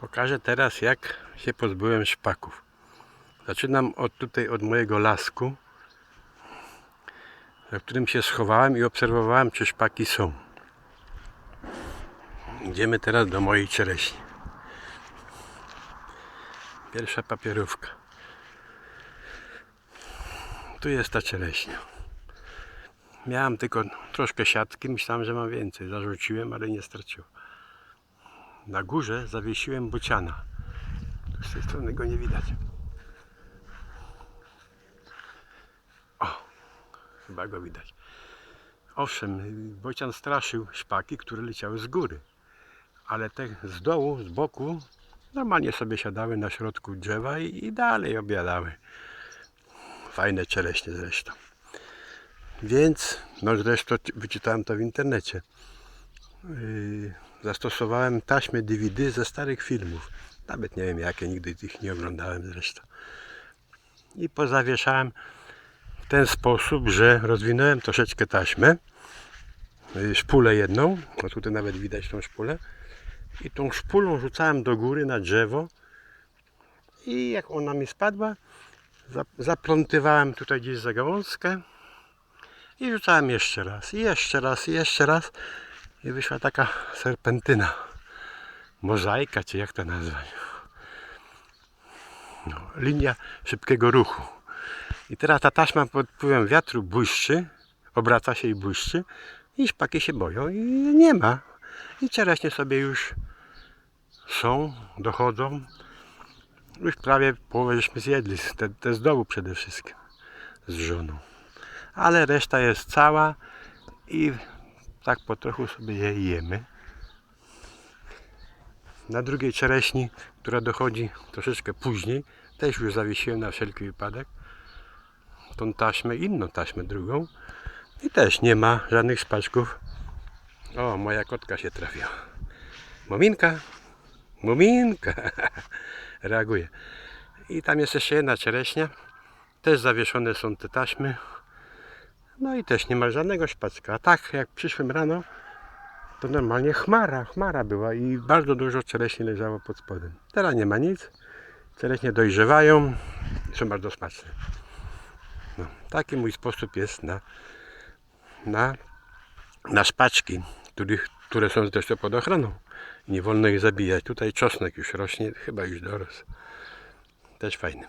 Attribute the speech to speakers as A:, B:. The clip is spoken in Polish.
A: Pokażę teraz jak się pozbyłem szpaków. Zaczynam od tutaj od mojego lasku, za którym się schowałem i obserwowałem czy szpaki są. Idziemy teraz do mojej czereśni. Pierwsza papierówka. Tu jest ta czereśnia. Miałem tylko troszkę siatki, myślałem, że mam więcej. Zarzuciłem, ale nie straciłem. Na górze zawiesiłem bociana. Z tej strony go nie widać. O, chyba go widać. Owszem, bocian straszył szpaki, które leciały z góry. Ale te z dołu, z boku, normalnie sobie siadały na środku drzewa i, i dalej obiadały. Fajne czereśnie zresztą. Więc, no zresztą wyczytałem to w internecie. Yy, zastosowałem taśmy DVD ze starych filmów. Nawet nie wiem jakie, nigdy ich nie oglądałem zresztą. I pozawieszałem w ten sposób, że rozwinąłem troszeczkę taśmę. Yy, Szpulę jedną, o tutaj nawet widać tą szpulę. I tą szpulą rzucałem do góry na drzewo. I jak ona mi spadła, za- zaplątywałem tutaj gdzieś za gałązkę. I rzucałem jeszcze raz, i jeszcze raz, i jeszcze raz. I wyszła taka serpentyna. Mozaika, czy jak to nazwać? No, linia szybkiego ruchu. I teraz ta taśma pod wpływem wiatru błyszczy, obraca się i błyszczy. I szpaki się boją i nie ma. I czereśnie sobie już są, dochodzą. Już prawie połowę żeśmy zjedli, te, te z dołu przede wszystkim, z żoną. Ale reszta jest cała i tak po trochu sobie je jemy. Na drugiej czereśni, która dochodzi troszeczkę później, też już zawiesiłem na wszelki wypadek tą taśmę, inną taśmę drugą i też nie ma żadnych szpaczków. O, moja kotka się trafiła. Mominka, Mominka, reaguje. I tam jest jeszcze jedna czereśnia, też zawieszone są te taśmy. No i też nie ma żadnego szpaczka. A tak jak przyszłem rano, to normalnie chmara, chmara była i bardzo dużo czereśni leżało pod spodem. Teraz nie ma nic. Czereśnie dojrzewają są bardzo smaczne. No, taki mój sposób jest na, na, na szpaczki, których, które są zresztą pod ochroną. Nie wolno ich zabijać. Tutaj czosnek już rośnie, chyba już dorósł. Też fajny.